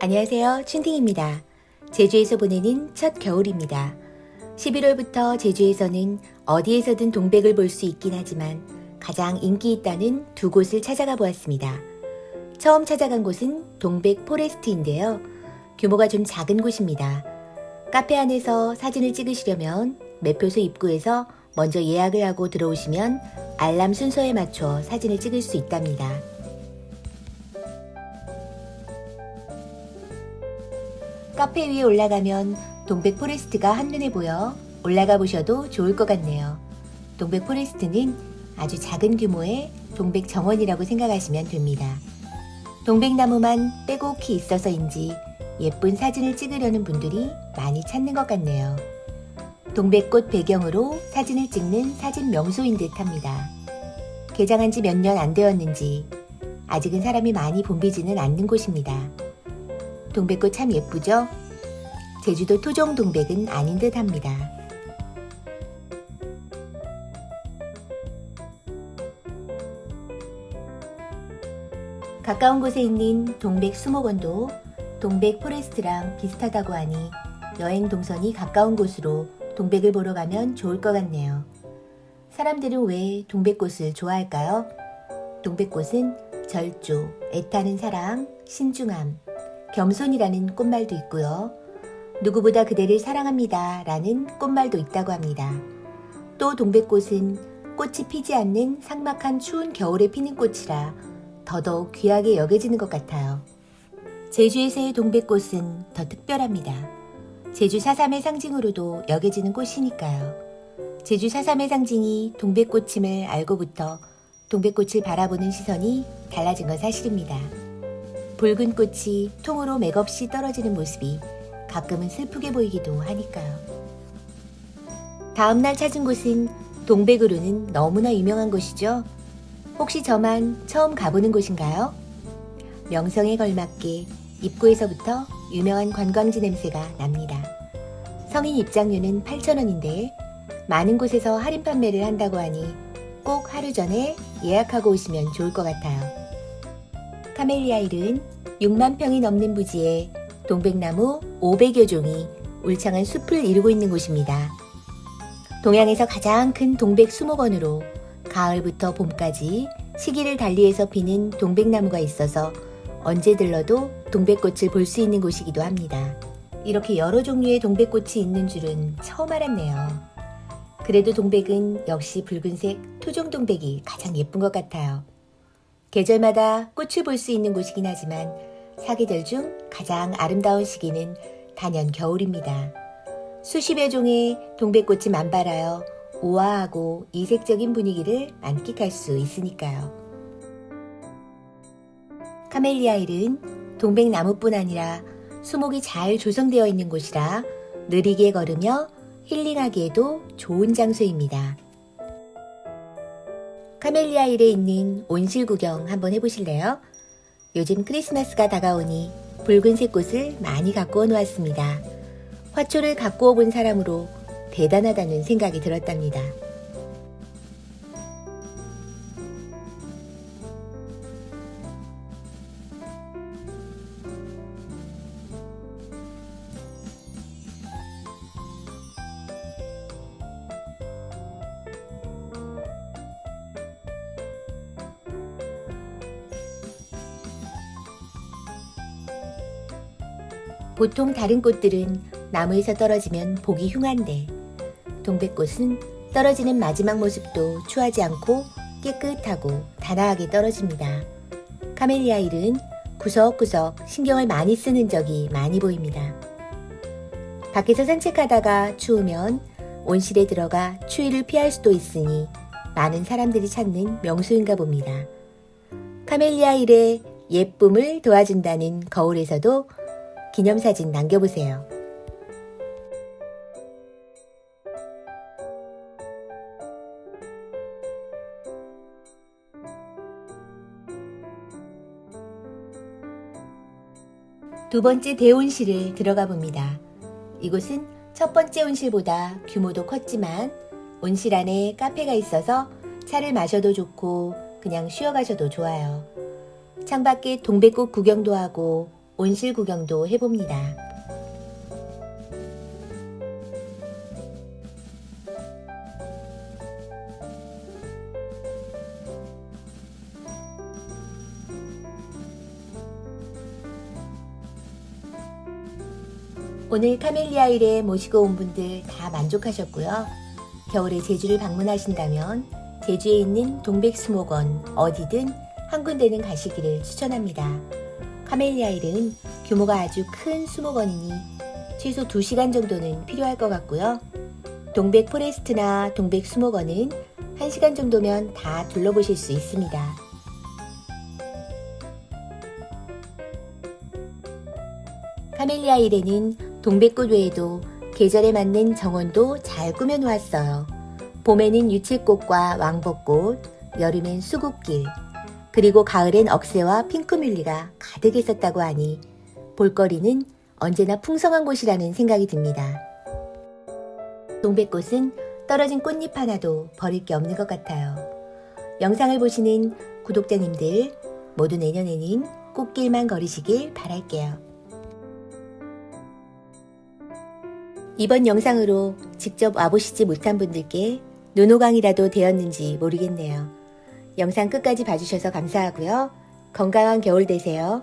안녕하세요. 춘팅입니다. 제주에서 보내는 첫 겨울입니다. 11월부터 제주에서는 어디에서든 동백을 볼 수 있긴 하지만 가장 인기 있다는 두 곳을 찾아가 보았습니다. 처음 찾아간 곳은 동백 포레스트인데요. 규모가 좀 작은 곳입니다. 카페 안에서 사진을 찍으시려면 매표소 입구에서 먼저 예약을 하고 들어오시면 알람 순서에 맞춰 사진을 찍을 수 있답니다. 카페 위에 올라가면 동백 포레스트가 한눈에 보여 올라가 보셔도 좋을 것 같네요. 동백 포레스트는 아주 작은 규모의 동백 정원이라고 생각하시면 됩니다. 동백나무만 빼곡히 있어서인지 예쁜 사진을 찍으려는 분들이 많이 찾는 것 같네요. 동백꽃 배경으로 사진을 찍는 사진 명소인 듯 합니다. 개장한 지 몇 년 안 되었는지 아직은 사람이 많이 붐비지는 않는 곳입니다. 동백꽃 참 예쁘죠? 제주도 토종 동백은 아닌 듯 합니다. 가까운 곳에 있는 동백 수목원도 동백 포레스트랑 비슷하다고 하니 여행 동선이 가까운 곳으로 동백을 보러 가면 좋을 것 같네요. 사람들은 왜 동백꽃을 좋아할까요? 동백꽃은 절조, 애타는 사랑, 신중함, 겸손이라는 꽃말도 있고요. 누구보다 그대를 사랑합니다 라는 꽃말도 있다고 합니다. 또 동백꽃은 꽃이 피지 않는 삭막한 추운 겨울에 피는 꽃이라 더더욱 귀하게 여겨지는 것 같아요. 제주에서의 동백꽃은 더 특별합니다. 제주 사삼의 상징으로도 여겨지는 꽃이니까요. 제주 사삼의 상징이 동백꽃임을 알고부터 동백꽃을 바라보는 시선이 달라진 건 사실입니다. 붉은 꽃이 통으로 맥없이 떨어지는 모습이 가끔은 슬프게 보이기도 하니까요. 다음날 찾은 곳은 동백으로는 너무나 유명한 곳이죠. 혹시 저만 처음 가보는 곳인가요? 명성에 걸맞게 입구에서부터 유명한 관광지 냄새가 납니다. 성인 입장료는 8,000원인데 많은 곳에서 할인 판매를 한다고 하니 꼭 하루 전에 예약하고 오시면 좋을 것 같아요. 카멜리아일은 6만 평이 넘는 부지에 동백나무 500여 종이 울창한 숲을 이루고 있는 곳입니다. 동양에서 가장 큰 동백 수목원으로 가을부터 봄까지 시기를 달리해서 피는 동백나무가 있어서 언제 들러도 동백꽃을 볼 수 있는 곳이기도 합니다. 이렇게 여러 종류의 동백꽃이 있는 줄은 처음 알았네요. 그래도 동백은 역시 붉은색 토종 동백이 가장 예쁜 것 같아요. 계절마다 꽃을 볼 수 있는 곳이긴 하지만 사계절 중 가장 아름다운 시기는 단연 겨울입니다. 수십여 종의 동백꽃이 만발하여 우아하고 이색적인 분위기를 만끽할 수 있으니까요. 카멜리아일은 동백나무뿐 아니라 수목이 잘 조성되어 있는 곳이라 느리게 걸으며 힐링하기에도 좋은 장소입니다. 카멜리아일에 있는 온실 구경 한번 해보실래요? 요즘 크리스마스가 다가오니 붉은색 꽃을 많이 갖고 놓았습니다. 화초를 갖고 본 사람으로 대단하다는 생각이 들었답니다. 보통 다른 꽃들은 나무에서 떨어지면 보기 흉한데 동백꽃은 떨어지는 마지막 모습도 추하지 않고 깨끗하고 단아하게 떨어집니다. 카멜리아일은 구석구석 신경을 많이 쓰는 적이 많이 보입니다. 밖에서 산책하다가 추우면 온실에 들어가 추위를 피할 수도 있으니 많은 사람들이 찾는 명소인가 봅니다. 카멜리아일의 예쁨을 도와준다는 거울에서도 기념사진 남겨보세요. 두 번째 대온실을 들어가 봅니다. 이곳은 첫 번째 온실보다 규모도 컸지만 온실 안에 카페가 있어서 차를 마셔도 좋고 그냥 쉬어 가셔도 좋아요. 창밖에 동백꽃 구경도 하고 온실 구경도 해봅니다. 오늘 카멜리아 일에 모시고 온 분들 다 만족하셨고요. 겨울에 제주를 방문하신다면 제주에 있는 동백수목원 어디든 한 군데는 가시기를 추천합니다. 카멜리아 일은 규모가 아주 큰 수목원이니 최소 2시간 정도는 필요할 것 같고요. 동백 포레스트나 동백 수목원은 1시간 정도면 다 둘러보실 수 있습니다. 카멜리아 일에는 동백꽃 외에도 계절에 맞는 정원도 잘 꾸며놓았어요. 봄에는 유채꽃과 왕벚꽃, 여름엔 수국길, 그리고 가을엔 억새와 핑크뮬리가 가득했었다고 하니 볼거리는 언제나 풍성한 곳이라는 생각이 듭니다. 동백꽃은 떨어진 꽃잎 하나도 버릴 게 없는 것 같아요. 영상을 보시는 구독자님들 모두 내년에는 꽃길만 걸으시길 바랄게요. 이번 영상으로 직접 와보시지 못한 분들께 눈호강이라도 되었는지 모르겠네요. 영상 끝까지 봐주셔서 감사하고요. 건강한 겨울 되세요.